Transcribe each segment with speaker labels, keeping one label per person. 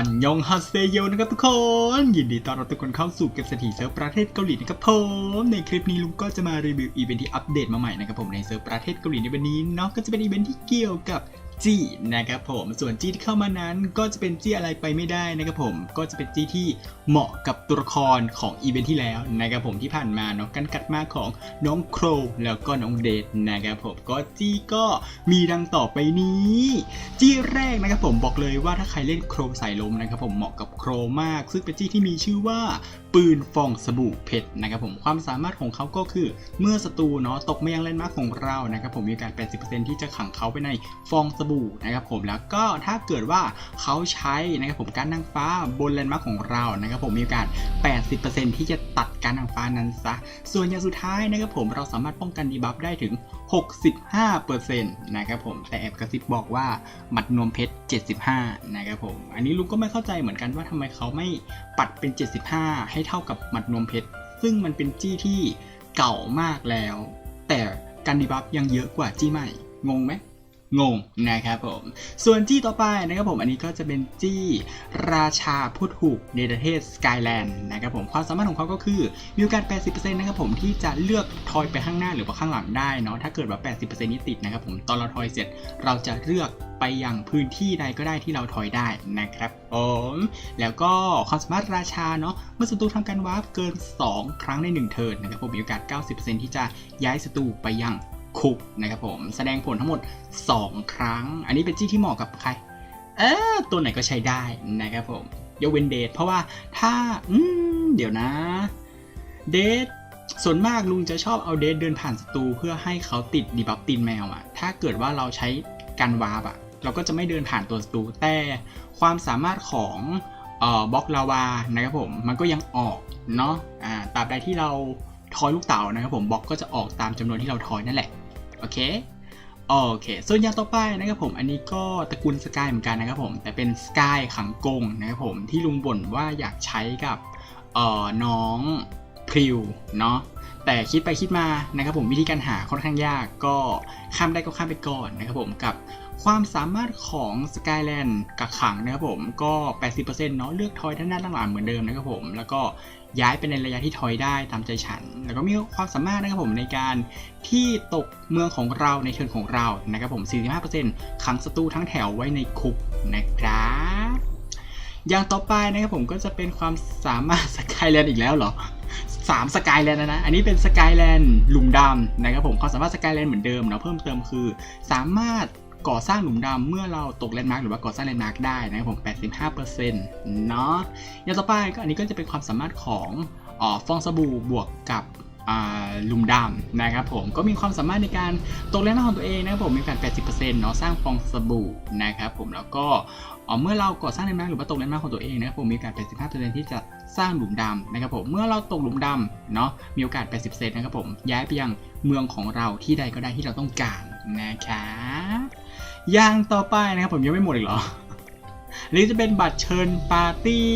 Speaker 1: อันยองฮาเซโยนะครับทุกคน ยินดีต้อนรับทุกคนเข้าสู่เก็บสถิติเซิร์ฟประเทศเกาหลีนะครับผมในคลิปนี้ลุงก็จะมารีวิวอีเวนท์ที่อัปเดตมาใหม่นะครับผมในเซิร์ฟประเทศเกาหลีในวันนี้เนาะก็จะเป็นอีเวนท์ที่เกี่ยวกับ จี้นะครับผมส่วนจี้ที่เข้ามานั้นก็จะเป็นจี้อะไรไปไม่ได้นะครับผมก็จะเป็นจี้ที่เหมาะกับตัวละครของอีเวนท์ที่แล้วนะครับผมที่ผ่านมาเนาะกันกัดมาของน้องโครแล้วก็น้องเดทนะครับผมก็จี้ก็มีดังต่อไปนี้ จี้แรกนะครับผมบอกเลยว่าถ้าใครเล่นโครสายลมนะครับผมเหมาะกับโครมาก ซึ่งเป็นจี้ที่มีชื่อว่าปืนฟองสบู่เพชรนะครับผมความสามารถของเขาก็คือเมื่อศัตรูเนาะตกมายังแลนด์มาร์คของเรานะครับผมมีกาส80%ที่จะขังเขาไปในฟองสบู่นะครับผมแล้วก็ถ้าเกิดว่าเขาใช้นะครับผมการนางฟ้าบนแลนด์มาร์คของเรานะครับผมมีโอกาส 80%ที่จะตัดการนางฟ้านั้นซะ ส่วนอย่างสุดท้ายนะครับผมเราสามารถป้องกันดีบัฟได้ถึง 65%นะครับผมแต่แอบกระซิบบอกว่าหมัดนวมเพชร 75 นะครับผม อันนี้ลุงก็ไม่เข้าใจเหมือนกันว่าทำไมเขาไม่ปัดเป็น 75 ให้เท่ากับหมัดนวมเพชร ซึ่งมันเป็นจี้ที่เก่ามากแล้ว แต่การดีบัฟยังเยอะกว่าจี้ใหม่ งงไหม งงนะครับผม ส่วนจี้ต่อไปนะครับผมอันนี้ก็จะเป็นจี้ราชาพูดถูกในประเทศสกายแลนด์นะครับผมความสามารถของเขาก็คือมีโอกาส 80%นะครับผมที่จะเลือกทอยไปข้างหน้าหรือว่าข้างหลังได้เนาะถ้าเกิดว่า 80%นี้ติดนะครับผมตอนเราทอยเสร็จเราจะเลือกไปยังพื้นที่ใดก็ได้ที่เราทอยได้นะครับผมแล้วก็ความสามารถราชาเนาะเมื่อศัตรูทำการวาร์ปเกิน 2 ครั้งใน 1 เทิร์นนะครับผมมีโอกาส 90%ที่จะย้ายศัตรูไปยัง คุกนะครับผม แสดงผลทั้งหมด 2 ครั้ง อันนี้เป็นจี้ที่เหมาะกับใคร เออตัวไหนก็ใช้ได้นะครับผมยกเว้นเดทเพราะว่าถ้าอืมเดี๋ยวนะ เดทส่วนมากลุงจะชอบเอาเดทเดินผ่านศัตรูเพื่อให้เขาติดดีบัฟตีนแมวอะถ้าเกิดว่าเราใช้การวาร์ปอะเราก็จะไม่เดินผ่านตัวศัตรูแต่ความสามารถของเอ่อบล็อกลาวานะครับผมมันก็ยังออกเนาะอ่าตราบใดที่เราทอยลูกเต๋านะครับผมบล็อกก็จะออกตามจำนวนที่เราทอยนั่นแหละ โอเคโอเค ส่วนอย่างต่อไปนะครับผมอันนี้ก็ตระกูลสกายเหมือนกันนะครับผมแต่เป็นสกายขังกงนะครับผมที่ลุงบ่นว่าอยากใช้กับเอ่อน้องพริวเนาะแต่คิดไปคิดมานะครับผมวิธีการหาค่อนข้างยากก็ข้ามได้ก็ข้ามไปก่อนนะครับผมกับความสามารถของสกายแลนด์กักขังนะครับผมก็ 80%เนาะเลือกทอยด้านหน้าด้านหลังเหมือนเดิมนะครับผม แล้วก็ ย้ายไปในระยะที่ทอยได้ตามใจฉัน แล้วก็มีความสามารถนะครับผมในการที่ตกเมืองของเราในเทิร์นของเรานะครับผม 45%ขังศัตรูทั้งแถวไว้ในคุกนะครับอย่างต่อไปนะครับผมก็จะเป็นความสามารถสกายแลนด์อีกแล้วเหรอสามสกายแลนด์นะอันนี้เป็นสกายแลนด์หลุมดำนะครับผมความสามารถสกายแลนด์เหมือนเดิมเนาะเพิ่มเติมคือ สามารถ ก่อสร้างหลุมดำเมื่อเราตกแลนด์มาร์กหรือว่าก่อสร้างแลนด์มาร์กได้นะครับผม 85%เนาะอย่างต่อไปก็อันนี้ก็จะเป็นความสามารถของออฟองสบู่บวกกับอ่าลุมดำนะครับผมก็มีความสามารถในการตกแรงน้ำของตัวเองนะครับผมมีโอกาส80%เนาะสร้างฟองสบู่นะครับผมแล้วก็เมื่อเราก่อสร้างแรงม้าหรือว่าตกแรงม้าของตัวเองนะครับผมมีโอกาส85%ที่จะสร้างหลุมดำนะครับผมเมื่อเราตกหลุมดำเนาะมีโอกาส 80%นะครับผมย้ายไปยังเมืองของเราที่ใดก็ได้ที่เราต้องการนะครับ อย่างต่อไปนะครับผมยังไม่หมดอีกเหรอหรือจะเป็นบัตรเชิญปาร์ตี้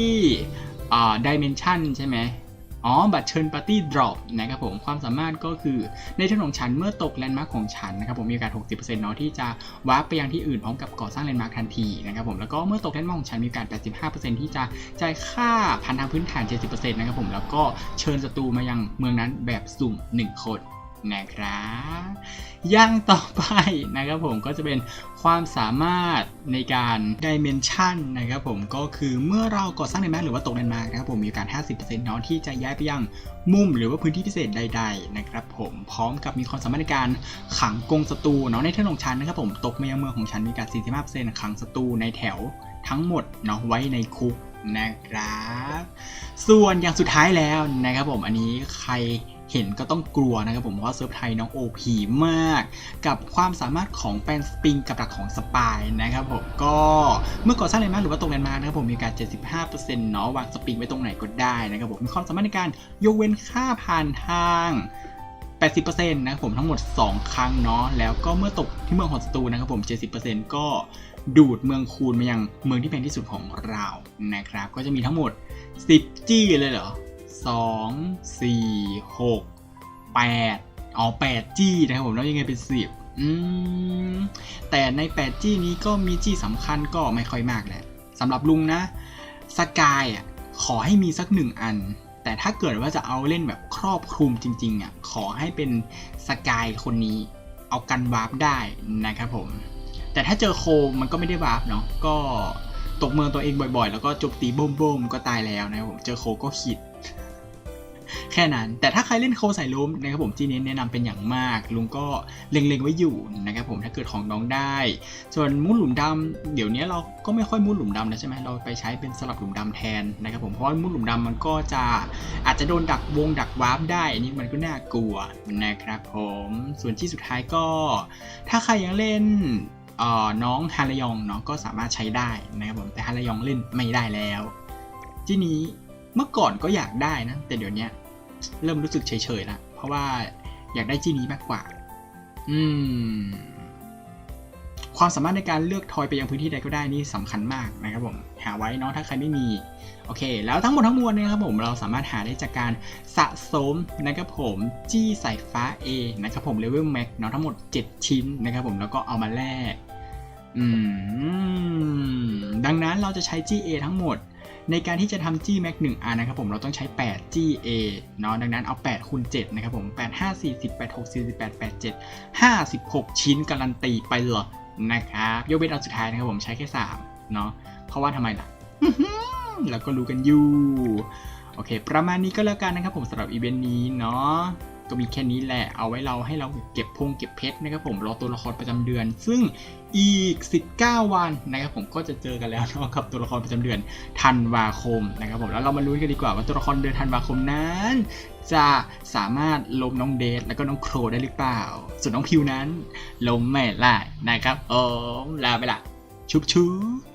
Speaker 1: อ่าดิเมนชันใช่ไหมอ๋อ บัตรเชิญปาร์ตี้ดรอปนะครับผม ความสามารถก็คือในเทิร์นของฉันเมื่อตกแลนด์มาร์คของฉันนะครับผมมีโอกาส 60%เนาะที่จะวาร์ปไปยังที่อื่นพร้อมกับก่อสร้างแลนด์มาร์คทันทีนะครับผมแล้วก็เมื่อตกแลนด์มาร์คของฉันมีโอกาส 85%ที่จะจ่ายค่าพันทางพื้นฐาน 70%นะครับผมแล้วก็เชิญศัตรูมายังเมืองนั้นแบบสุ่ม 1 คน นะครับย่างต่อไปนะครับผมก็จะเป็นความสามารถในการดิเมนชันนะครับผมก็คือเมื่อเราก่อสร้างแลนด์มาร์คหรือว่าตกแลนมาคนะครับผมมีกาส50%เนาะที่จะย้ายไปยังมุมหรือว่าพื้นที่พิเศษใด ๆ นะครับผมพร้อมกับมีความสามารถในการขังกงศัตรูเนาะในเทิร์นของฉันนะครับผมตกมายังเมืองของฉันมีกาส45%ขังศัตรูในแถวทั้งหมดเนาะไว้ในคุกนะครับ ส่วนอย่างสุดท้ายแล้วนะครับผมอันนี้ใครเห็นก็ต้องกลัวนะครับผมเพราะเซิร์ฟไทยน้อง OP มาก กับความสามารถของแปนสปริงกับดักของสปายนะครับผมก็เมื่อก่อสร้างแลนด์มาร์หรือว่าตกแลนด์มาร์นะครับผมมีกาส75%เนาะวางสปริงไว้ตรงไหนก็ได้นะครับผมมีความสามารถในการยกเว้นค่าผ่านทาง80%นะครับผมทั้งหมด 2 ครั้งเนาะแล้วก็เมื่อตกที่เมืองของศัตรูนะครับผม 70%ก็ดูดเมืองคูณมายังเมืองที่แพงที่สุดของเรานะครับ ก็จะมีทั้งหมด 10 จี้เลยเหรอ 2 4 6 8อ๋อ8จี้นะครับผมแล้วยังไงเป็น10อืมแต่ใน8จี้นี้ก็มีจี้สำคัญก็ไม่ค่อยมากแหละสำหรับลุงนะสกายอะขอให้มีสักหนึ่งอัน แต่ถ้าเกิดว่าจะเอาเล่นแบบครอบคลุมจริงๆอะขอให้เป็นสกายคนนี้ เอากันวาร์ปได้นะครับผม แต่ถ้าเจอโคมันก็ไม่ได้วาร์ปเนาะก็ตกเมืองตัวเองบ่อยๆ แล้วก็จมตีโบมๆก็ตายแล้วนะครับผมเจอโคก็ขิด แค่นั้น แต่ถ้าใครเล่นโคใส่ล้มนะครับผมจีเน้นแนะนำเป็นอย่างมาก ลุงก็เล็งๆไว้อยู่นะครับผมถ้าเกิดของน้องได้ ส่วนมุดหลุมดำเดี๋ยวนี้เราก็ไม่ค่อยมุดหลุมดำแล้วใช่ไหมเราไปใช้เป็นสลับหลุมดำแทนนะครับผมเพราะว่ามุดหลุมดำมันก็จะอาจจะโดนดักวงดักวาร์ปได้อันนี้มันก็น่ากลัวนะครับผมส่วนที่สุดท้ายก็ ถ้าใครยังเล่นน้องฮาระยองเนาะก็สามารถใช้ได้นะครับผมแต่ฮาระยองเล่นไม่ได้แล้ว ที่นี้เมื่อก่อนก็อยากได้นะ แต่เดี๋ยวนี้ เริ่มรู้สึกเฉยๆละเพราะว่าอยากได้จีนี้มากกว่า อืม ความสามารถในการเลือกทอยไปยังพื้นที่ใดก็ได้นี่สำคัญมากนะครับผมหาไว้เนาะถ้าใครไม่มีโอเค แล้วทั้งหมดทั้งมวลเนะครับผมเราสามารถหาได้จากการสะสมนะครับผมจี้สายฟ้า A นะครับผมเลเวลแม็กเนาะทั้งหมด 7 ชิ้นนะครับผมแล้วก็เอามาแลกอืมดังนั้นเราจะใช้จี้ A ทั้งหมด ในการที่จะทำจี้แม็กหนึ่งอันนะครับผมเราต้องใช้8จี้ A เนาะดังนั้นเอา8คูณ7นะครับผม8 5 40 8 6 48 8 7 56 ชิ้นการันตีไปเลยนะครับยกเว้นเอันสุดท้ายนะครับผมใช้แค่3เนาะเพราะว่าทำไมล่ะเราก็รู้กันอยู่ โอเค ประมาณนี้ก็แล้วกันนะครับผมสำหรับอีเวนต์นี้เนาะ ก็มีแค่นี้แหละเอาไว้เราให้เราเก็บพงเก็บเพชรนะครับผมรอตัวละครประจำเดือน ซึ่งอีก 19 วันนะครับผมก็จะเจอกันแล้วเนาะกับตัวละครประจำเดือนธันวาคมนะครับผมแล้วเรามาลุ้นกันดีกว่าว่าตัวละครเดือนธันวาคมนั้น จะสามารถล้มน้องเดทแล้วก็น้องโครได้หรือเปล่า ส่วนน้องพิวนั้นล้มไม่ได้นะครับโอ้ลาไปละชุบชุบ